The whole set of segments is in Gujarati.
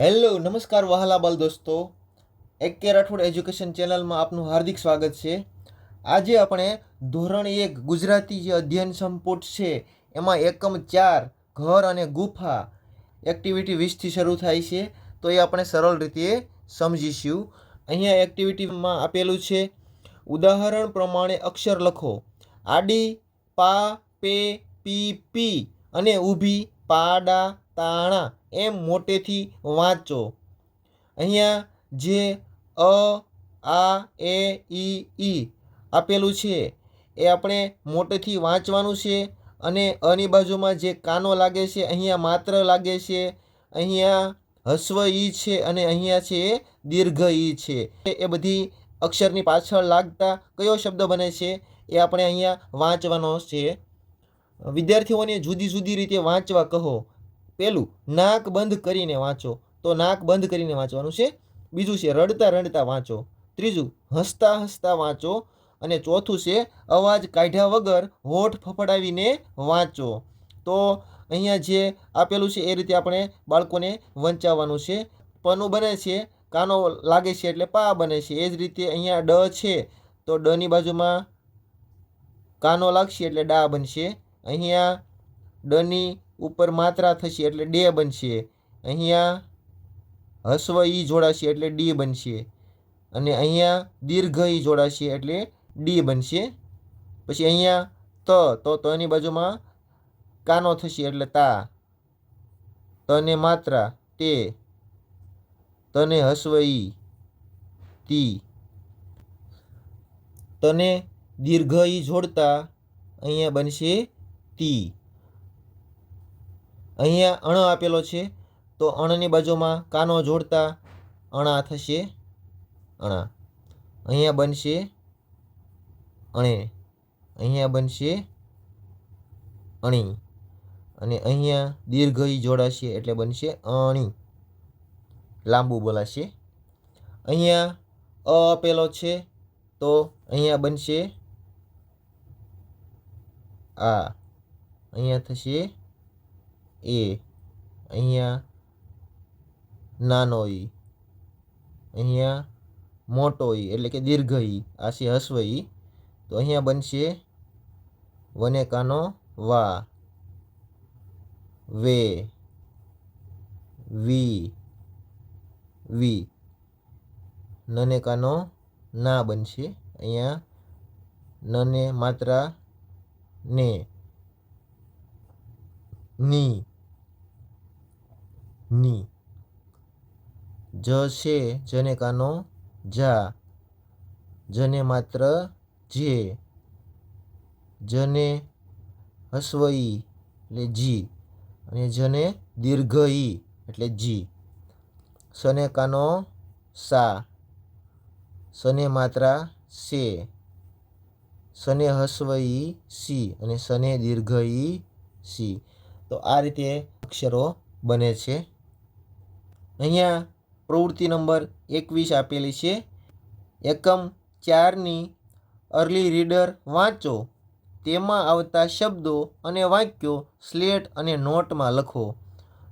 હેલો, નમસ્કાર વહાલા બાલ દોસ્તો. એક કે રાઠોડ એજ્યુકેશન ચેનલમાં આપનું હાર્દિક સ્વાગત છે. આજે આપણે ધોરણ એક ગુજરાતી જે અધ્યયન સંપુટ છે, એમાં એકમ ચાર, ઘર અને ગુફા એક્ટિવિટી વીસથી શરૂ થાય છે, તો એ આપણે સરળ રીતે સમજીશું. અહીંયા એક્ટિવિટીમાં આપેલું છે, ઉદાહરણ પ્રમાણે અક્ષર લખો. આડી, પા, પે, પી પી અને ઊભી, પાડા, તાણા. એમ મોટેથી વાંચો. અહીંયા જે અ, આ, એ, ઈ ઈ આપેલું છે, એ આપણે મોટેથી વાંચવાનું છે અને અની બાજુમાં જે કાનો લાગે છે, અહીંયા માત્ર લાગે છે, અહીંયા હસ્વ ઈ છે અને અહીંયા છે એ દીર્ઘ ઈ છે. એ બધી અક્ષરની પાછળ લાગતા કયો શબ્દ બને છે, એ આપણે અહીંયા વાંચવાનો છે. વિદ્યાર્થીઓને જુદી જુદી રીતે વાંચવા કહો. પહેલું નાક બંધ કરીને વાંચો. તો નાક બંધ કરીને વાંચવાનું છે. બીજું છે રડતા રડતા વાંચો. ત્રીજું હસતા હસતા વાંચો. અને ચોથું છે અવાજ કાઢ્યા વગર હોઠ ફફડાવીને વાંચો. તો અહીંયા જે આપેલું છે એ રીતે આપણે બાળકોને વંચાવવાનું છે. પનું બને છે. કાનો લાગે છે એટલે પા બને છે. એ જ રીતે અહીંયા ડ છે. તો ડની બાજુમાં કાનો લાગશે એટલે ડા બનશે. અહીંયા ડની ઉપર માત્રા થશે એટલે ડે બનશે. અહીંયા હસ્વ ઈ જોડાશે એટલે ડી બનશે. અને અહીંયા દીર્ઘ ઈ જોડાશે એટલે ડી બનશે. પછી અહીંયા ત, તો તની બાજુમાં કાનો થશે એટલે તા. તને માત્રા, તે. તને હસ્વ ઈ, તી. તને દીર્ઘ ઈ જોડતા અહીંયા બનશે તી. અહીંયા અણ આપેલો છે, તો અણની બાજુમાં કાનો જોડતા અણા થશે અણા. અહીંયા બનશે અણે. અહીંયા બનશે અણી. અને અહીંયા દીર્ઘ જોડાશે એટલે બનશે અણી. લાંબુ બોલાશે. અહીંયા અ આપેલો છે, તો અહીંયા બનશે આ. અહીંયા થશે એ અહીંયા નાનો ઈ. અહીંયા મોટો ઈ, એટલે કે દીર્ઘ ઈ આ છે હસ્વ ઈ. તો અહીંયા બનશે વને કાનો વા. વે. વી. વી. નને કાનો ના બનશે. અહીંયા નને માત્રા ને. ની. ની. જ છે જને કાનો જા. જને માત્ર જે. જને હસ્વઈ એટલે જી. અને જને દીર્ઘ ઈ એટલે જી. સને કાનો સા. સને માત્રા સે. સને હસ્વ ઈ સી અને સને દીર્ઘ ઈ સી. તો આ રીતે અક્ષરો બને છે. અહીંયા પ્રવૃત્તિ નંબર એકવીસ આપેલી છે. એકમ ચારની અર્લી રીડર વાંચો. તેમાં આવતા શબ્દો અને વાક્યો સ્લેટ અને નોટમાં લખો.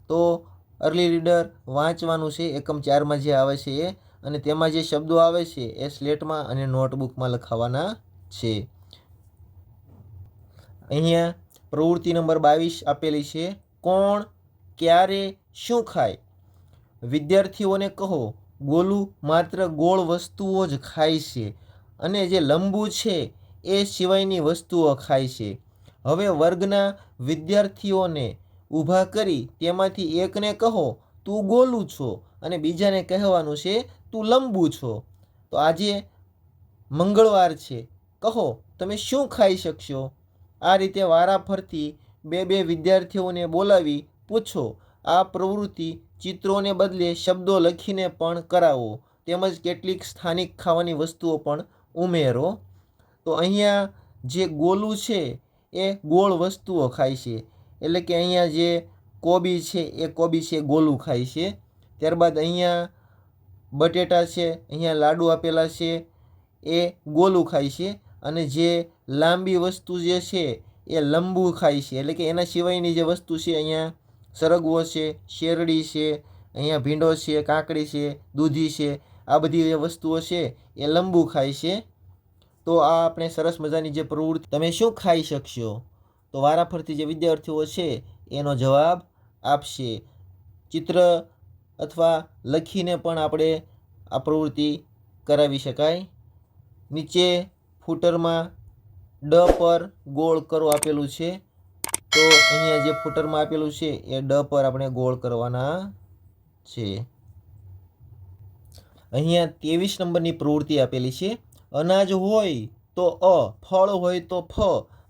તો અર્લી રીડર વાંચવાનું છે. એકમ ચારમાં જે આવે છે એ, અને તેમાં જે શબ્દો આવે છે એ સ્લેટમાં અને નોટબુકમાં લખાવાના છે. અહીંયા પ્રવૃત્તિ નંબર બાવીસ આપેલી છે. કોણ ક્યારે શું ખાય? વિદ્યાર્થીઓને કહો, ગોલું માત્ર ગોળ વસ્તુઓ જ ખાય છે અને જે લંબુ છે, એ સિવાયની વસ્તુઓ ખાય છે. હવે વર્ગના વિદ્યાર્થીઓને ઊભા કરી તેમાંથી એકને કહો, તું ગોલું છો. અને બીજાને કહેવાનું છે, તું લંબુ છો. તો આજે મંગળવાર છે. કહો, તમે શું ખાઈ શકશો? આ રીતે વારાફરતી બે બે વિદ્યાર્થીઓને બોલાવી પૂછો આ પ્રવૃત્તિ ચિત્રોને બદલે શબ્દો લખીને પણ કરાવો. તેમજ કેટલીક સ્થાનિક ખાવાની વસ્તુઓ પણ ઉમેરો. તો અહીંયા જે ગોલું છે, એ ગોળ વસ્તુઓ ખાય છે. એટલે કે અહીંયા જે કોબી છે, એ કોબી છે, ગોલું ખાય છે. ત્યારબાદ અહીંયા બટેટા છે, અહીંયા લાડુ આપેલા છે, એ ગોલું ખાય છે. અને જે લાંબી વસ્તુ જે છે, એ લંબુ ખાય છે. એટલે કે એના સિવાયની જે વસ્તુ છે અહીંયા સરગવો છે, શેરડી છે, અહીંયા ભીંડો છે, કાકડી છે, દૂધી છે, આ બધી વસ્તુઓ છે એ લંબુ ખાય છે. તો આ આપણે સરસ મજાની જે પ્રવૃત્તિ, તમે શું ખાઈ શકશો? તો વારાફરતી જે વિદ્યાર્થીઓ છે એનો જવાબ આપશે. ચિત્ર અથવા લખીને પણ આપણે આ પ્રવૃત્તિ કરાવી શકાય. નીચે ફૂટરમાં ડ પર ગોળ કરો આપેલું છે. તો અહીંયા જે ફૂટરમાં આપેલું છે, એ ડ પર આપણે ગોળ કરવાના છે. અહીંયા ત્રેવીસ નંબરની પ્રવૃત્તિ આપેલી છે. અનાજ હોય તો અ, ફળ હોય તો ફ,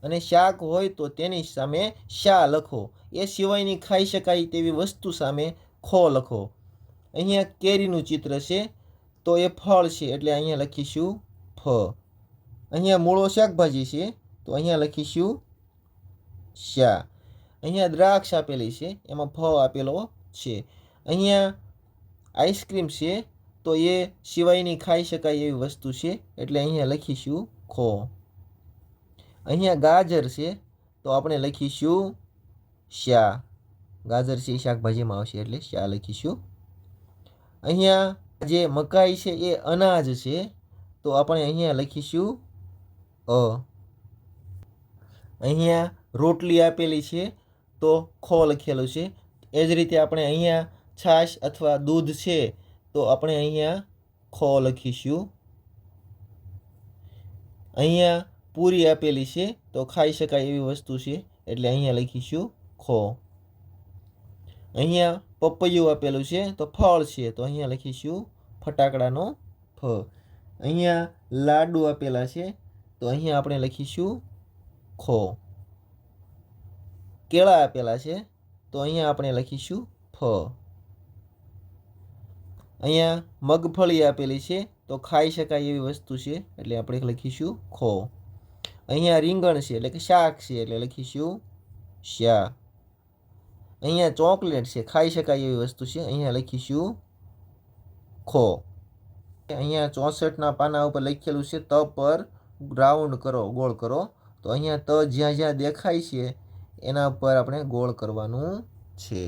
અને શાક હોય તો તેની સામે શા લખો. એ સિવાયની ખાઈ શકાય તેવી વસ્તુ સામે ખો લખો. અહીંયા કેરીનું ચિત્ર છે, તો એ ફળ છે, એટલે અહીંયા લખીશું ફ. અહીંયા મૂળો શાકભાજી છે, તો અહીંયા લખીશું શા અહીંયા દ્રાક્ષ આપેલી છે, એમાં ફ આપેલો છે. અહીંયા આઈસ્ક્રીમ છે, તો એ સિવાયની ખાઈ શકાય એવી વસ્તુ છે, એટલે અહીંયા લખીશું ખો. અહીંયા ગાજર છે, તો આપણે લખીશું શા. ગાજર છે શાકભાજીમાં આવશે, એટલે શા લખીશું. અહીંયા જે મકાઈ છે, એ અનાજ છે, તો આપણે અહીંયા લખીશું અ. અહીંયા રોટલી આપેલી છે, તો ખો લખેલું છે. એ જ રીતે આપણે અહીંયા છાશ અથવા દૂધ છે, તો આપણે અહીંયા ખો લખીશું. અહીંયા પૂરી આપેલી છે, તો ખાઈ શકાય એવી વસ્તુ છે, એટલે અહીંયા લખીશું ખો. અહીંયા પપૈયું આપેલું છે, તો ફળ છે, તો અહીંયા લખીશું ફટાકડાનો ફ. અહીંયા લાડુ આપેલા છે, તો અહીંયા આપણે લખીશું ખો. કેળા આપેલા છે, તો અહીંયા આપણે લખીશું ફ. અહીંયા મગફળી આપેલી છે, તો ખાઈ શકાય એવી વસ્તુ છે, એટલે આપણે લખીશું ખો. અહીંયા રીંગણ છે, એટલે કે શાક છે, એટલે લખીશું શા. અહીંયા ચોકલેટ છે, ખાઈ શકાય એવી વસ્તુ છે, અહીંયા લખીશું ખો. અહીંયા ચોસઠના પાના ઉપર લખેલું છે, ત પર રાઉન્ડ કરો, ગોળ કરો. તો અહીંયા ત જ્યાં જ્યાં દેખાય છે એના ઉપર આપણે ગોળ કરવાનું છે.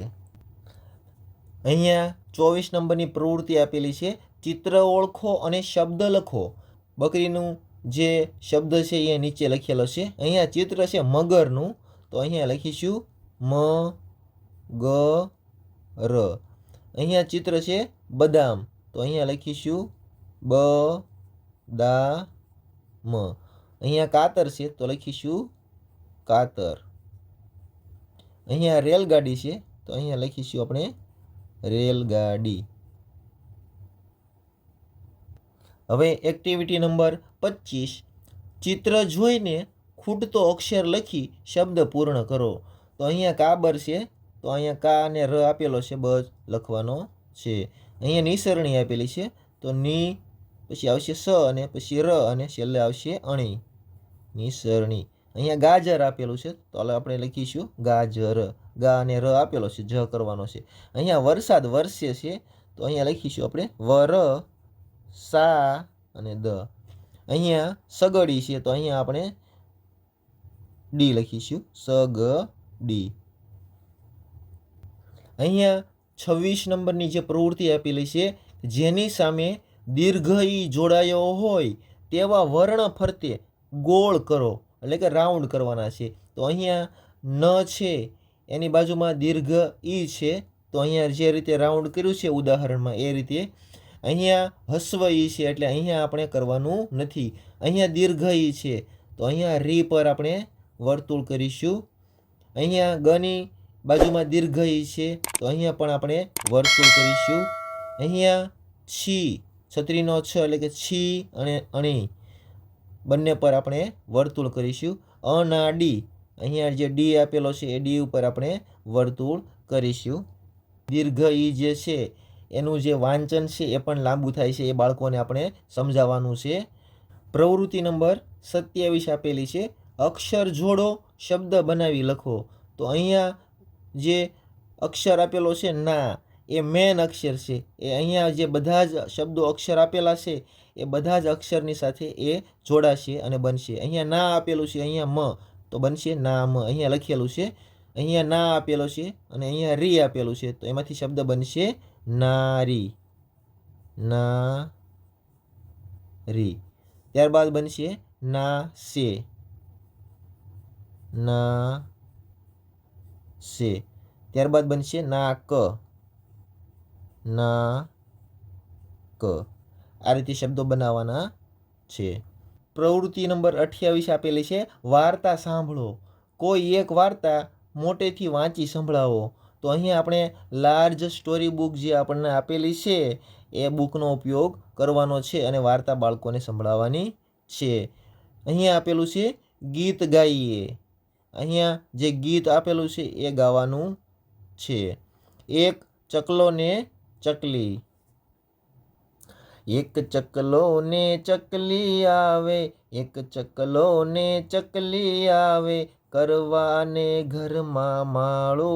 અહીંયા ચોવીસ નંબરની પ્રવૃત્તિ આપેલી છે. ચિત્ર ઓળખો અને શબ્દ લખો. બકરીનું જે શબ્દ છે એ નીચે લખેલો છે. અહીંયા ચિત્ર છે મગરનું. તો અહીંયા લખીશું મ ગ ર અહીંયા ચિત્ર છે બદામ. તો અહીંયા લખીશું બ દા મ અહીંયા કાતર છે તો લખીશું કાતર. અહીંયા રેલગાડી છે, તો અહીંયા લખીશું આપણે રેલગાડી. હવે એક્ટિવિટી નંબર પચીસ. ચિત્ર જોઈને ખૂટતો અક્ષર લખી શબ્દ પૂર્ણ કરો. તો અહીંયા કાબર છે, તો અહીંયા કા અને ર આપેલો છે બસ લખવાનો છે. અહીંયા નિસરણી આપેલી છે, તો ની, પછી આવશે સ અને પછી ર અને છેલ્લે આવશે અણી. નિસરણી. અહીંયા ગાજર આપેલું છે, તો આપણે લખીશું ગાજર. ગા અને ર આપેલો છે, જ કરવાનો છે. અહીંયા વરસાદ વરસે છે, તો અહીંયા લખીશું આપણે વર, સા અને દ. અહીંયા સગડી છે, તો અહીંયા આપણે ડી લખીશું સગ ડી અહીંયા છવ્વીસ નંબરની જે પ્રવૃત્તિ આપેલી છે, જેની સામે દીર્ઘ ઈ જોડાયો હોય, તેવા વર્ણ ફરતે ગોળ કરો. એટલે કે રાઉન્ડ કરવાના છે. તો અહીંયા ન છે, એની બાજુમાં દીર્ઘ ઈ છે. તો અહીંયા જે રીતે રાઉન્ડ કર્યું છે ઉદાહરણમાં એ રીતે અહીંયા હસ્વ ઈ છે એટલે અહીંયા આપણે કરવાનું નથી. અહીંયા દીર્ઘ ઈ છે. તો અહીંયા રી પર આપણે વર્તુળ કરીશું. અહીંયા ગની બાજુમાં દીર્ઘ ઈ છે. તો અહીંયા પણ આપણે વર્તુળ કરીશું. અહીંયા છી, છત્રીનો છ એટલે કે છી અને અણી. બંને પર આપણે વર્તુળ કરીશું. અનાડી અહીંયા જે ડી આપેલો છે, એ ડી ઉપર આપણે વર્તુળ કરીશું. દીર્ઘ ઈ જે છે, એનું જે વાંચન છે, એ પણ લાંબુ થાય છે. એ બાળકોને આપણે સમજાવવાનું છે. પ્રવૃત્તિ નંબર સત્યાવીસ આપેલી છે. અક્ષર જોડો શબ્દ બનાવી લખો. તો અહીંયા જે અક્ષર આપેલો છે, ના એ મેન અક્ષર છે. એ અહીંયા જે બધા જ શબ્દો અક્ષર આપેલા છે, એ બધા જ અક્ષરની સાથે એ જોડાશે અને બનશે. અહીંયા ના આપેલું છે, અહીંયા મ, તો બનશે ના મ. અહીંયા લખેલું છે, અહીંયા ના આપેલો છે અને અહીંયા રી આપેલું છે, તો એમાંથી શબ્દ બનશે નારી. નારી. ત્યારબાદ બનશે ના સે ના સે ત્યારબાદ બનશે ના ક ના ક. આ રીતે શબ્દો બનાવવાના છે. પ્રવૃત્તિ નંબર અઠ્યાવીસ આપેલી છે, વાર્તા સાંભળો. કોઈ એક વાર્તા મોટેથી વાંચી સંભળાવો. તો અહીં આપણે લાર્જ સ્ટોરી બુક જે આપણને આપેલી છે, એ બુકનો ઉપયોગ કરવાનો છે અને વાર્તા બાળકોને સંભળાવવાની છે. અહીંયા આપેલું છે, ગીત ગાઈએ. અહીંયા જે ગીત આપેલું છે, એ ગાવાનું છે. એક ચકલો ને ચકલી. એક ચકલો ને ચકલી આવે, એક ચકલો ને ચકલી આવે, કરવાને ઘરમાં માળો,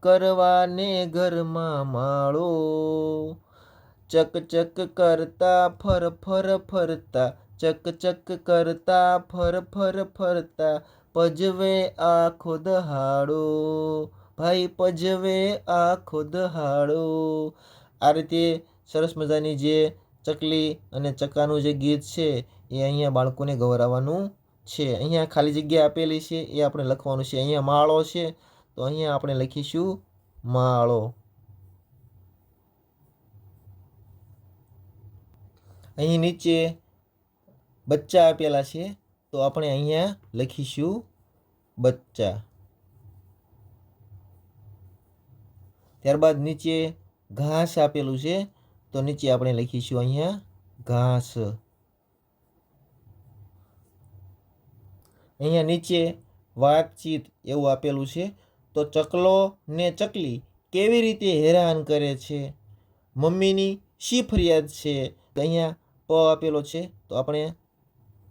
કરવાને ઘરમાં માળો. ચક ચક કરતા ફર ફર ફરતા ચક ચક કરતા ફર ફર ફરતા, પજવે આખો દહાડો. ભાઈ પજવે આખો દહાડો આ રીતે સરસ મજાની જે ચકલી અને ચકાનું જે ગીત છે, એ અહીંયા બાળકોને ગવરાવવાનું છે. અહીંયા ખાલી જગ્યા આપેલી છે, એ આપણે લખવાનું છે. અહીંયા માળો છે, તો અહીંયા આપણે લખીશું માળો. અહીં નીચે બચ્ચા આપેલા છે, તો આપણે અહીંયા લખીશું બચ્ચા. ત્યારબાદ નીચે ઘાસ આપેલું છે. તો નીચે આપણે લખીશું અહીંયા ઘાસ. અહીંયા નીચે વાતચીત એવું આપેલું છે. તો ચકલો ને ચકલી કેવી રીતે હેરાન કરે છે? મમ્મીની શી ફરિયાદ છે? અહીંયા પ આપેલો છે. તો આપણે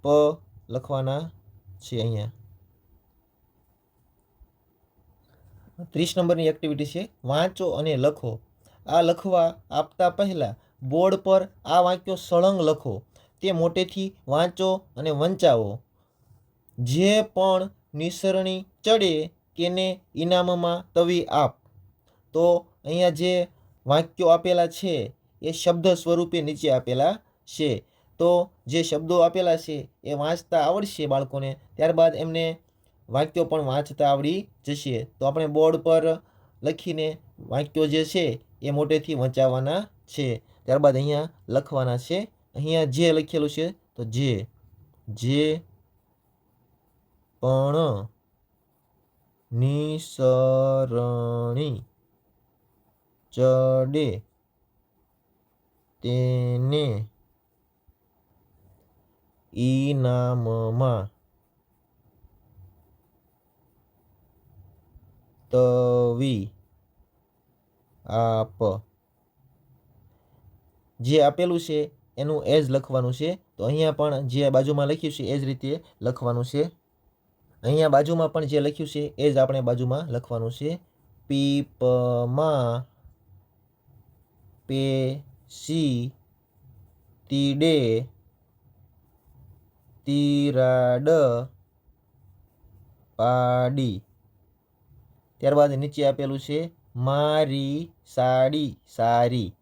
પ લખવાના છે અહીંયા. ત્રીસ નંબરની એક્ટિવિટી છે. વાંચો અને લખો. આ લખવા આપતા પહેલાં બોર્ડ પર આ વાક્યો સળંગ લખો. તે મોટેથી વાંચો અને વંચાવો. જે પણ નિસરણી ચડે તેને ઇનામમાં તવી આપ. તો અહીંયા જે વાક્યો આપેલા છે, એ શબ્દ સ્વરૂપે નીચે આપેલા છે. તો જે શબ્દો આપેલા છે, એ વાંચતા આવડશે બાળકોને. ત્યારબાદ એમને વાક્યો પણ વાંચતા આવડી જશે. તો આપણે બોર્ડ પર લખીને વાક્યો જે છે એ મોટેથી વંચાવવાના છે. ત્યારબાદ અહીંયા લખવાના છે. અહીંયા જે લખેલું છે તો જે જે પણ નિસરણી ચડે તેને ઇનામમાં તવી આપ જે આપેલું છે, એનું એજ લખવાનું છે. તો અહીંયા પણ જે બાજુમાં લખ્યું છે, એ જ રીતે લખવાનું છે. અહીંયા બાજુમાં પણ જે લખ્યું છે, એ જ આપણે બાજુમાં લખવાનું છે. પીપમાં પેસી તીડે તિરાડ પાડી. ત્યારબાદ નીચે આપેલું છે, મારી સાડી, સારી.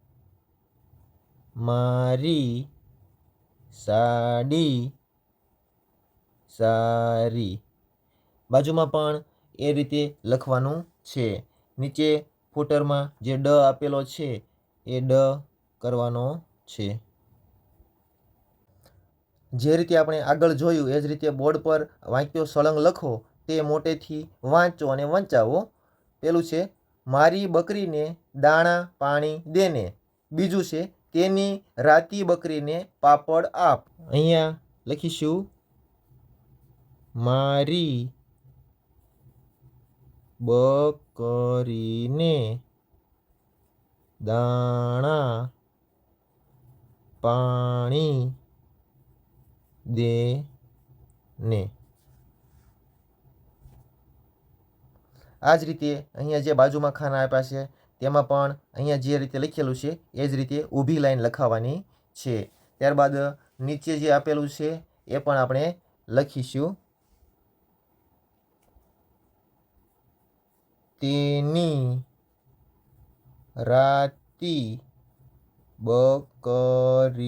મારી સાડી, સારી. બાજુમાં પણ એ રીતે લખવાનું છે. નીચે ફૂટરમાં જે ડ આપેલો છે, એ ડ કરવાનો છે. જે રીતે આપણે આગળ જોયું, એ જ રીતે બોર્ડ પર વાંક્યો સળંગ લખો. તે મોટેથી વાંચો અને વંચાવો. પેલું છે, મારી બકરીને દાણા પાણી દેને. બીજું છે, તેની રાતી બકરીને પાપડ આપ. અહીંયા લખીશું, મારી બકરીને દાણા પાણી દે ને આ જ રીતે અહીંયા જે બાજુમાં ખાના આપ્યા છે, તેમાં પણ અહીંયા જે રીતે લખેલું છે, એ જ રીતે ઊભી લાઈન લખાવવાની છે. ત્યારબાદ નીચે જે આપેલું છે, એ પણ આપણે લખીશું. તેની રાતી બકરીને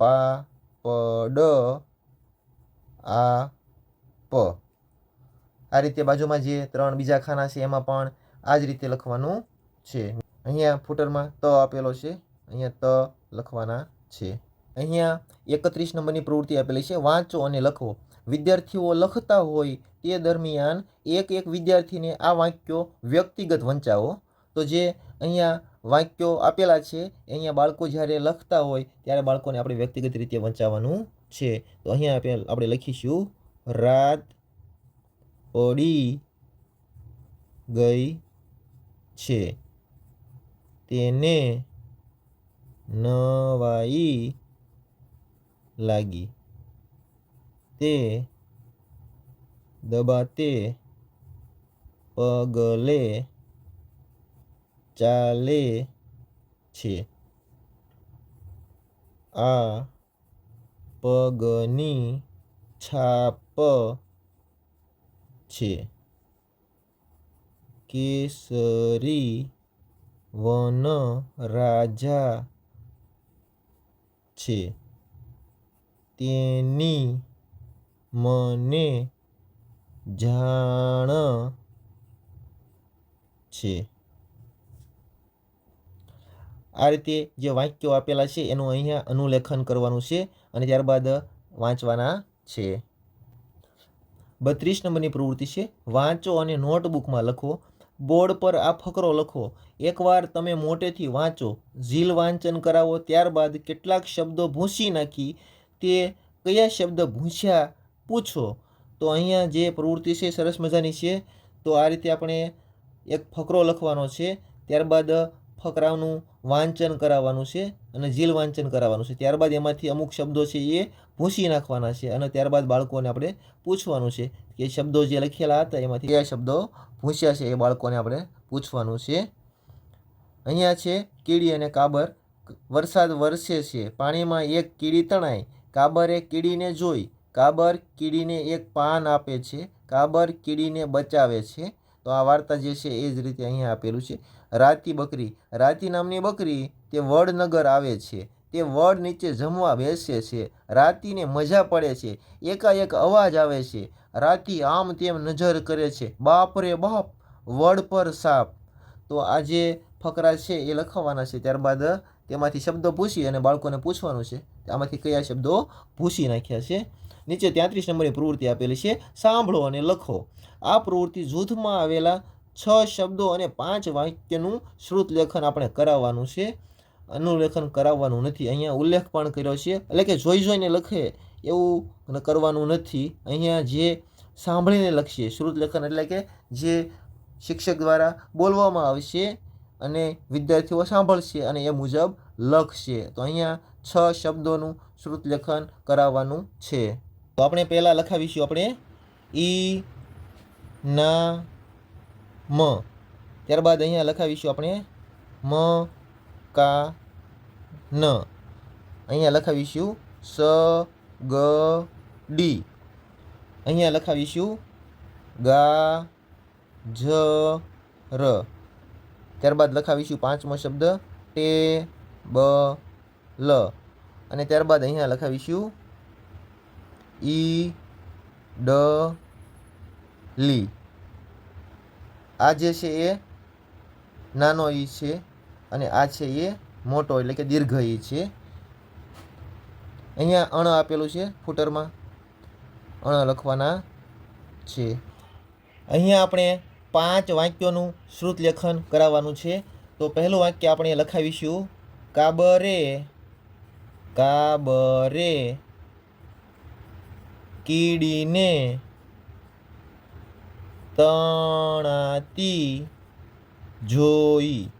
પાપડ આપ આ રીતે બાજુમાં જે ત્રણ બીજા ખાના છે, એમાં પણ આ જ રીતે લખવાનું છે. અહીંયા ફૂટરમાં ત આપેલો છે. અહીંયા ત લખવાના છે. અહીંયા એકત્રીસ નંબરની પ્રવૃત્તિ આપેલી છે. વાંચો અને લખો. વિદ્યાર્થીઓ લખતા હોય તે દરમિયાન એક એક વિદ્યાર્થીને આ વાક્યો વ્યક્તિગત વંચાવો. તો જે અહીંયા વાક્યો આપેલા છે, અહીંયા બાળકો જ્યારે લખતા હોય ત્યારે બાળકોને આપણે વ્યક્તિગત રીતે વંચાવવાનું છે. તો અહીંયા આપણે આપણે લખીશું રાત પડી ગઈ છે. તેને નવાઈ લાગી. તે દબાતે પગલે ચાલે છે. આ પગની છાપ છે. કેસરી વન રાજા છે. તેની મને જાણ છે. આ રીતે જે વાક્યો આપેલા છે, એનું અહીંયા અનુલેખન કરવાનું છે અને ત્યારબાદ વાંચવાના છે. બત્રીસ નંબરની પ્રવૃત્તિ છે. વાંચો અને નોટબુકમાં લખો. બોર્ડ પર આ ફકરો લખો. એકવાર તમે મોટેથી વાંચો, ઝીલ વાંચન કરાવો, ત્યારબાદ કેટલાક શબ્દો ભૂંસી નાખી, તે કયા શબ્દ ભૂંસ્યા પૂછો. તો અહીંયા જે પ્રવૃત્તિ છે, સરસ મજાની છે. તો આ રીતે આપણે એક ફકરો લખવાનો છે. ત્યારબાદ ફકરાનું વાંચન કરાવવાનું છે અને ઝીલ વાંચન કરાવવાનું છે. ત્યારબાદ એમાંથી અમુક શબ્દો છે એ ભૂંસી નાખવાના છે અને ત્યારબાદ બાળકોને આપણે પૂછવાનું છે કે શબ્દો જે લખેલા હતા એમાંથી કયા શબ્દો ભૂંસ્યા છે એ બાળકોને આપણે પૂછવાનું છે. અહીંયા છે, કીડી અને કાબર. વરસાદ વરસે છે, પાણીમાં એક કીડી તણાય. કાબરે કીડીને જોઈ. કાબર કીડીને એક પાન આપે છે. કાબર કીડીને બચાવે છે. તો આ વાર્તા જે છે એ જ રીતે અહીંયા આપેલું છે. રાતી બકરી. રાતી નામની બકરી તે વડનગર આવે છે. તે વડ નીચે જમવા બેસે છે, રાતીને મજા પડે છે, એકાએક અવાજ આવે છે, રાતી આમ તેમ નજર કરે છે બાપ રે બાપ, વડ પર સાપ. તો આ જે ફકરા છે એ લખવાના છે, ત્યારબાદ તેમાંથી શબ્દો પૂછી અને બાળકોને પૂછવાનું છે. આમાંથી કયા શબ્દો ભૂસી નાખ્યા છે? નીચે તેત્રીસ નંબરની પ્રવૃત્તિ આપેલી છે, સાંભળો અને લખો. આ પ્રવૃત્તિ જૂથમાં આવેલા છ શબ્દો અને પાંચ વાક્યનું શ્રુત લેખન આપણે કરાવવાનું છે. અનુલેખન કરાવવાનું નથી. અહીંયા ઉલ્લેખ પણ કર્યો છે. એટલે કે જોઈ જોઈને લખે એવું કરવાનું નથી. અહીંયા જે સાંભળીને લખશે શ્રુત લેખન એટલે કે જે શિક્ષક દ્વારા બોલવામાં આવશે અને વિદ્યાર્થીઓ સાંભળશે અને એ મુજબ લખશે. તો અહીંયા છ શબ્દોનું શ્રુત લેખન કરાવવાનું છે. તો આપણે પહેલાં લખાવીશું આપણે. ઈ, ના, મ. ત્યારબાદ અહીંયા લખાવીશું આપણે. મ કા ન અહીંયા લખાવીશું સ, ગ, ડી. અહીંયા લખાવીશું ગા જ ર ત્યારબાદ લખાવીશું પાંચમો શબ્દ ટે બ લ અને ત્યારબાદ અહીંયા લખાવીશું ઈ ડ લી આ જે છે એ નાનો ઈ છે. અને આ છે એ મોટો, એટલે કે દીર્ઘ ઈ છે. અહીંયા અણ આપેલું છે ફૂટરમાં. અણ લખવાના છે. અહીંયા આપણે પાંચ વાક્યોનું શ્રુત લેખન કરાવવાનું છે. તો પહેલું વાક્ય આપણે લખાવીશું. કાબરે કાબરે, કીડીને તણાતી જોઈ.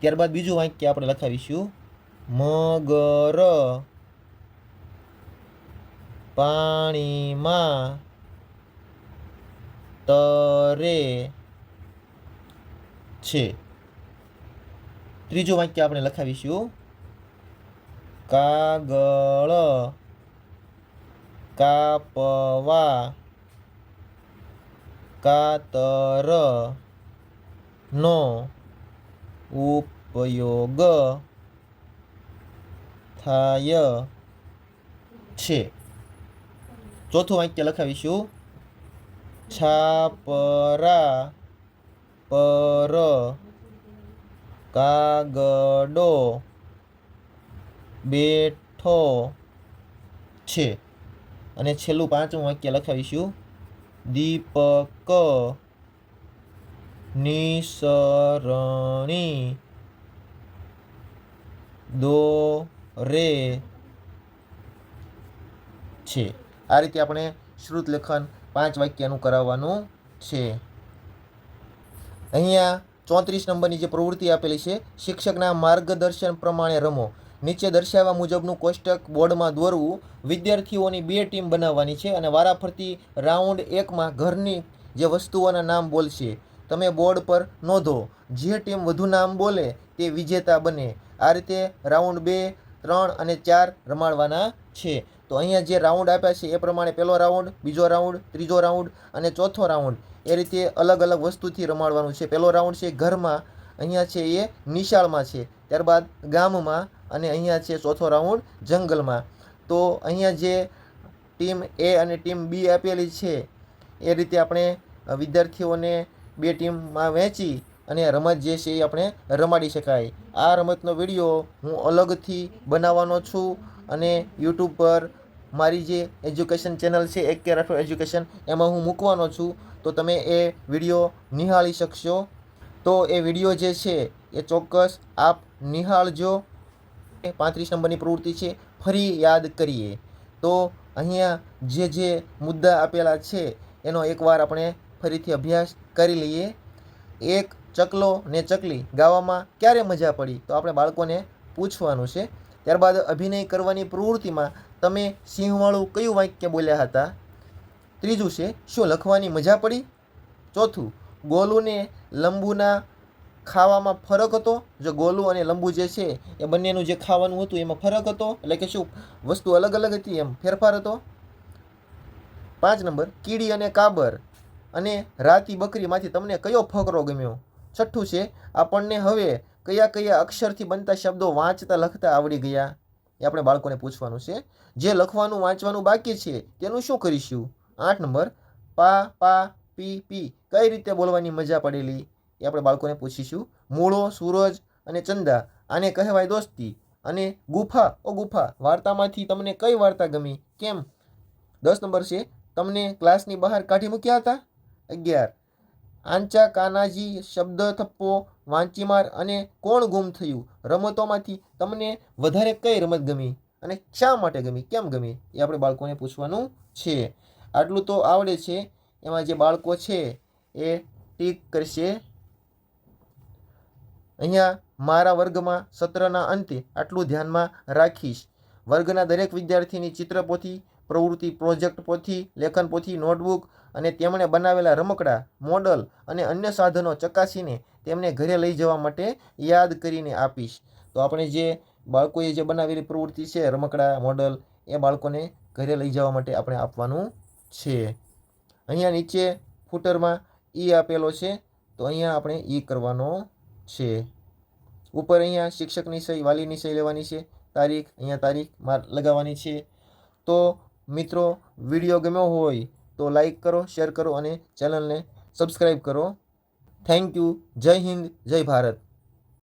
ત્યારબાદ બીજું વાક્ય આપણે લખાવીશું. મગર પાણીમાં તરે છે. ત્રીજું વાક્ય આપણે લખાવીશું. કાગળ કાપવા કાતર નો ઉપયોગ થાય છે. ચોથું વાક્ય લખાવીશું. છાપરા પર કાગડો બેઠો છે. અને છેલ્લું પાંચમું વાક્ય લખાવીશું. દીપક નિસરણી. દોરે છે. આ રીતે આપણે શ્રુત લેખન પાંચ વાક્યનું કરાવવાનું છે. અહીંયા ચોત્રીસ નંબરની જે પ્રવૃત્તિ આપેલી છે, શિક્ષકના માર્ગદર્શન પ્રમાણે રમો. નીચે દર્શાવ્યા મુજબનું કોષ્ટક બોર્ડમાં દોરવું. વિદ્યાર્થીઓની બે ટીમ બનાવવાની છે અને વારાફરતી રાઉન્ડ એકમાં ઘરની જે વસ્તુઓના નામ બોલશે. તમે બોર્ડ પર નોંધો. જે ટીમ વધુ નામ બોલે તે વિજેતા બને. આ રીતે રાઉન્ડ બે, ત્રણ અને ચાર રમાડવાના છે. તો અહીંયા જે રાઉન્ડ આપ્યા છે એ પ્રમાણે પહેલો રાઉન્ડ, બીજો રાઉન્ડ, ત્રીજો રાઉન્ડ અને ચોથો રાઉન્ડ એ રીતે અલગ અલગ વસ્તુથી રમાડવાનું છે. પહેલો રાઉન્ડ છે ઘરમાં, અહીંયા છે એ નિશાળમાં છે. ત્યારબાદ ગામમાં અને અહીંયા છે ચોથો રાઉન્ડ જંગલમાં. તો અહીંયા જે ટીમ એ અને ટીમ બી આપેલી છે એ રીતે આપણે વિદ્યાર્થીઓને બે ટીમમાં વહેંચી અને રમત જે છે એ આપણે રમાડી શકાય. આ રમતનો વીડિયો હું અલગથી બનાવવાનો છું અને યુટ્યુબ પર મારી જે એજ્યુકેશન ચેનલ છે, એક કે રાઠોડ એજ્યુકેશન, એમાં હું મૂકવાનો છું. તો તમે એ વીડિયો નિહાળી શકશો. તો એ વીડિયો જે છે એ ચોક્કસ આપ નિહાળજો. પાંત્રીસ નંબરની પ્રવૃત્તિ છે, ફરી યાદ કરીએ. તો અહીંયા જે જે મુદ્દા આપેલા છે, એનો એકવાર આપણે ફરીથી અભ્યાસ કરી લઈએ. એક ચકલો ને ચકલી ગાવામાં ક્યારે મજા પડી? તો આપણે બાળકોને પૂછવાનું છે. ત્યારબાદ અભિનય કરવાની પ્રવૃત્તિમાં તમે સિંહવાળું કયું વાક્ય બોલ્યા હતા? ત્રીજું છે, શું લખવાની મજા પડી? ચોથું ગોલુને લંબુના ખાવામાં ફરક હતો? જો ગોલું અને લંબુ જે છે, એ બંનેનું જે ખાવાનું હતું, એમાં ફરક હતો? એટલે કે શું? વસ્તુ અલગ અલગ હતી એમ? ફેરફાર હતો? પાંચ નંબર, કીડી અને કાબર. અને રાતી બકરીમાંથી તમને કયો ફકરો ગમ્યો છઠ્ઠું છે, આપણને હવે કયા કયા અક્ષરથી બનતા શબ્દો વાંચતા લખતા આવડી ગયા? એ આપણે બાળકોને પૂછવાનું છે. જે લખવાનું વાંચવાનું બાકી છે, તેનું શું કરીશું? આઠ નંબર, પા પા, પી પી, કઈ રીતે બોલવાની મજા પડેલી? એ આપણે બાળકોને પૂછીશું. મૂળો, સૂરજ અને ચંદા, આને કહેવાય દોસ્તી. અને ગુફા, ઓ ગુફા, વાર્તામાંથી તમને કઈ વાર્તા ગમી? કેમ? દસ નંબર છે, તમને ક્લાસની બહાર કાઢી મૂક્યા હતા? અગિયાર. આંચા કાનાજી, શબ્દ થપ્પો, વાંચીમાર અને કોણ ગુમ થયું? રમતોમાંથી તમને વધારે કઈ રમત ગમી અને શા માટે ગમી? કેમ ગમી? એ આપણે બાળકોને પૂછવાનું છે. આટલું તો આવડે છે. એમાં જે બાળકો છે એ ટીક કરશે. અહીંયા મારા વર્ગમાં સત્રના અંતે આટલું ધ્યાનમાં રાખીશ. વર્ગના દરેક વિદ્યાર્થીની ચિત્રપોથી પ્રવૃત્તિ પ્રોજેક્ટ પોથી, લેખન પોથી, નોટબુક અને તેમણે બનાવેલા રમકડા, મોડલ અને અન્ય સાધનો ચકાસીને તેમને ઘરે લઈ જવા માટે યાદ કરીને આપીશ. તો આપણે જે બાળકોએ જે બનાવેલી પ્રવૃત્તિ છે, રમકડા, મોડલ, એ બાળકોને ઘરે લઈ જવા માટે આપણે આપવાનું છે. અહીંયા નીચે ફૂટરમાં ઈ આપેલો છે, તો અહીંયા આપણે ઈ કરવાનો છે. ઉપર અહીંયા શિક્ષકની સહી, વાલીની સહી લેવાની છે, તારીખ, અહીંયા તારીખ માર લગાવવાની છે. તો મિત્રો વીડિયો ગમ્યો હોય તો લાઈક કરો શેર કરો અને ચેનલને સબસ્ક્રાઈબ કરો. થેન્ક યુ જય હિન્દ, જય ભારત.